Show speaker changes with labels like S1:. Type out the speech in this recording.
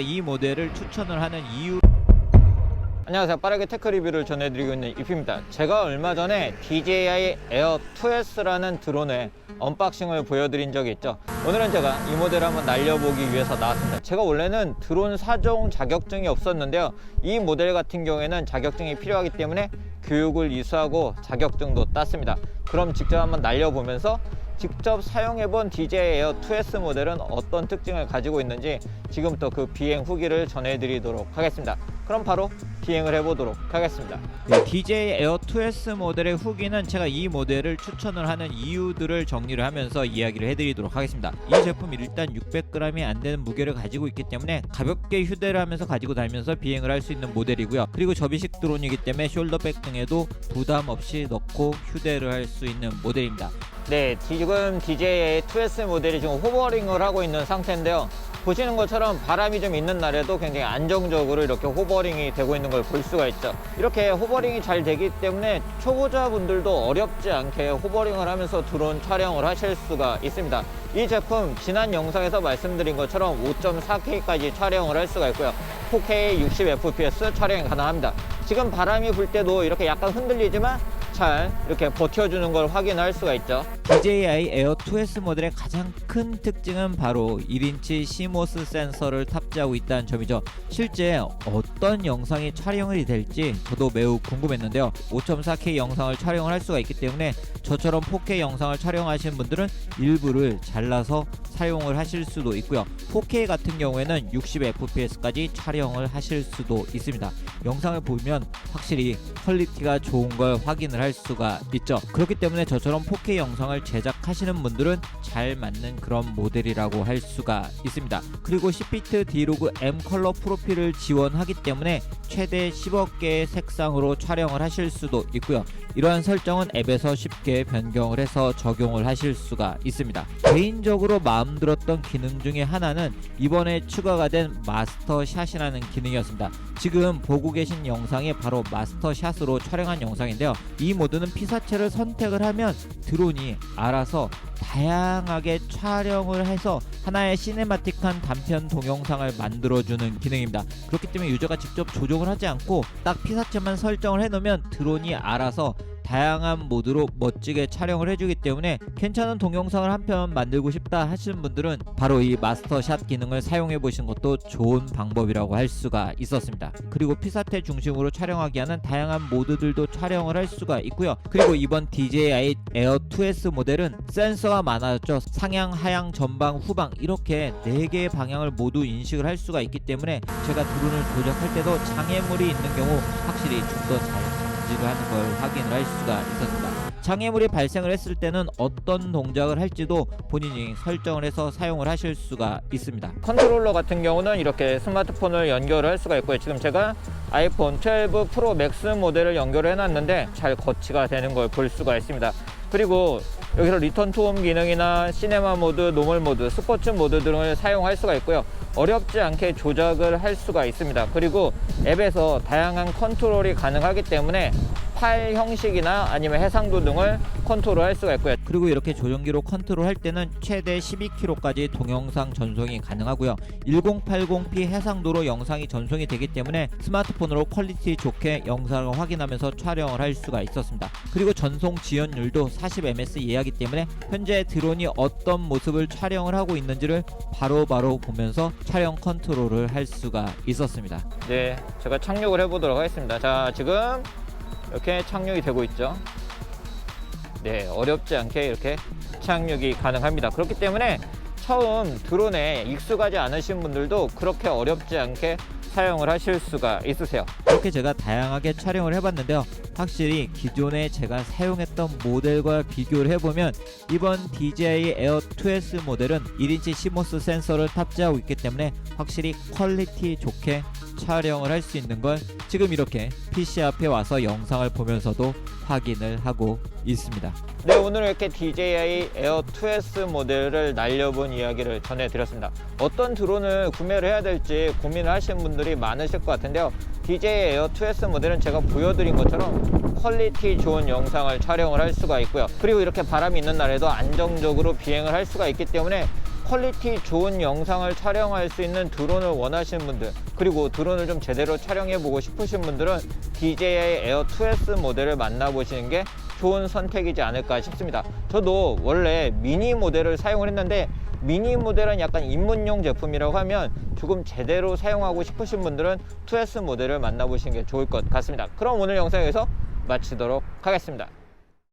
S1: 이 모델을 추천을 하는 이유
S2: 안녕하세요. 빠르게 테크 리뷰를 전해드리고 있는 이피입니다. 제가 얼마 전에 DJI Air 2S라는 드론의 언박싱을 보여드린 적이 있죠. 오늘은 제가 이 모델을 한번 날려보기 위해서 나왔습니다. 제가 원래는 드론 사종 자격증이 없었는데요. 이 모델 같은 경우에는 자격증이 필요하기 때문에 교육을 이수하고 자격증도 땄습니다. 그럼 직접 한번 날려보면서 직접 사용해본 DJI Air 2S 모델은 어떤 특징을 가지고 있는지 지금부터 그 비행 후기를 전해드리도록 하겠습니다. 그럼 바로 비행을 해보도록 하겠습니다.
S1: 네, DJI Air 2S 모델의 후기는 제가 이 모델을 추천을 하는 이유들을 정리를 하면서 이야기를 해드리도록 하겠습니다. 이 제품 일단 600g이 안 되는 무게를 가지고 있기 때문에 가볍게 휴대를 하면서 가지고 다니면서 비행을 할 수 있는 모델이고요. 그리고 접이식 드론이기 때문에 숄더백 등에도 부담 없이 넣고 휴대를 할 수 있는 모델입니다.
S2: 네, 지금 DJI 2S 모델이 지금 호버링을 하고 있는 상태인데요. 보시는 것처럼 바람이 좀 있는 날에도 굉장히 안정적으로 이렇게 호버링이 되고 있는 걸 볼 수가 있죠. 이렇게 호버링이 잘 되기 때문에 초보자분들도 어렵지 않게 호버링을 하면서 드론 촬영을 하실 수가 있습니다. 이 제품 지난 영상에서 말씀드린 것처럼 5.4K까지 촬영을 할 수가 있고요. 4K 60fps 촬영이 가능합니다. 지금 바람이 불 때도 이렇게 약간 흔들리지만 잘 이렇게 버텨주는 걸 확인할 수가 있죠.
S1: DJI Air 2S 모델의 가장 큰 특징은 바로 1인치 CMOS 센서를 탑재하고 있다는 점이죠. 실제 어떤 영상이 촬영이 될지 저도 매우 궁금했는데요. 5.4K 영상을 촬영을 할 수가 있기 때문에 저처럼 4K 영상을 촬영하시는 분들은 일부를 잘라서 사용을 하실 수도 있고요. 4K 같은 경우에는 60fps까지 촬영을 하실 수도 있습니다. 영상을 보면 확실히 퀄리티가 좋은 걸 확인을 할 수가 있죠. 그렇기 때문에 저처럼 4K 영상을 제작하시는 분들은 잘 맞는 그런 모델이라고 할 수가 있습니다. 그리고 10비트 D로그 M 컬러 프로필을 지원하기 때문에 최대 10억 개의 색상으로 촬영을 하실 수도 있고요. 이러한 설정은 앱에서 쉽게 변경을 해서 적용을 하실 수가 있습니다. 개인적으로 마음 들었던 기능 중에 하나는 이번에 추가가 된 마스터 샷이라는 기능이었습니다. 지금 보고 계신 영상이 바로 마스터 샷으로 촬영한 영상인데요. 이 모드는 피사체를 선택을 하면 드론이 알아서 다양하게 촬영을 해서 하나의 시네마틱한 단편 동영상을 만들어주는 기능입니다. 그렇기 때문에 유저가 직접 조종을 하지 않고 딱 피사체만 설정을 해놓으면 드론이 알아서 다양한 모드로 멋지게 촬영을 해주기 때문에 괜찮은 동영상을 한 편 만들고 싶다 하시는 분들은 바로 이 마스터샷 기능을 사용해 보시는 것도 좋은 방법이라고 할 수가 있었습니다. 그리고 피사체 중심으로 촬영하기 하는 다양한 모드들도 촬영을 할 수가 있고요. 그리고 이번 DJI Air 2S 모델은 센서가 많아졌죠. 상향, 하향, 전방, 후방 이렇게 네 개의 방향을 모두 인식을 할 수가 있기 때문에 제가 드론을 조작할 때도 장애물이 있는 경우 확실히 좀 더 잘 감지를 하는 걸 확인을 할 수가 있었습니다. 장애물이 발생을 했을 때는 어떤 동작을 할지도 본인이 설정을 해서 사용을 하실 수가 있습니다.
S2: 컨트롤러 같은 경우는 이렇게 스마트폰을 연결을 할 수가 있고요. 지금 제가 아이폰 12 프로 맥스 모델을 연결을 해놨는데 잘 거치가 되는 걸 볼 수가 있습니다. 그리고 여기서 리턴 투홈 기능이나 시네마 모드, 노멀 모드, 스포츠 모드 등을 사용할 수가 있고요. 어렵지 않게 조작을 할 수가 있습니다. 그리고 앱에서 다양한 컨트롤이 가능하기 때문에 파일 형식이나 아니면 해상도 등을 컨트롤 할 수가 있고요.
S1: 그리고 이렇게 조종기로 컨트롤 할 때는 최대 12km까지 동영상 전송이 가능하고요. 1080p 해상도로 영상이 전송이 되기 때문에 스마트폰으로 퀄리티 좋게 영상을 확인하면서 촬영을 할 수가 있었습니다. 그리고 전송 지연율도 40ms 이하이기 때문에 현재 드론이 어떤 모습을 촬영을 하고 있는지를 바로바로 보면서 촬영 컨트롤을 할 수가 있었습니다.
S2: 네, 제가 착륙을 해보도록 하겠습니다. 자, 지금 이렇게 착륙이 되고 있죠. 네, 어렵지 않게 이렇게 착륙이 가능합니다. 그렇기 때문에 처음 드론에 익숙하지 않으신 분들도 그렇게 어렵지 않게 사용을 하실 수가 있으세요.
S1: 이렇게 제가 다양하게 촬영을 해봤는데요. 확실히 기존에 제가 사용했던 모델과 비교를 해보면 이번 DJI Air 2S 모델은 1인치 CMOS 센서를 탑재하고 있기 때문에 확실히 퀄리티 좋게 촬영을 할 수 있는 걸 지금 이렇게 PC 앞에 와서 영상을 보면서도 확인을 하고 있습니다.
S2: 네, 오늘 이렇게 DJI Air 2S 모델을 날려본 이야기를 전해드렸습니다. 어떤 드론을 구매를 해야 될지 고민을 하시는 분들이 많으실 것 같은데요. DJI Air 2S 모델은 제가 보여드린 것처럼 퀄리티 좋은 영상을 촬영을 할 수가 있고요. 그리고 이렇게 바람이 있는 날에도 안정적으로 비행을 할 수가 있기 때문에 퀄리티 좋은 영상을 촬영할 수 있는 드론을 원하시는 분들 그리고 드론을 좀 제대로 촬영해 보고 싶으신 분들은 DJI 에어 2S 모델을 만나보시는 게 좋은 선택이지 않을까 싶습니다. 저도 원래 미니 모델을 사용을 했는데 미니 모델은 약간 입문용 제품이라고 하면 조금 제대로 사용하고 싶으신 분들은 2S 모델을 만나보시는 게 좋을 것 같습니다. 그럼 오늘 영상 여기서 마치도록 하겠습니다.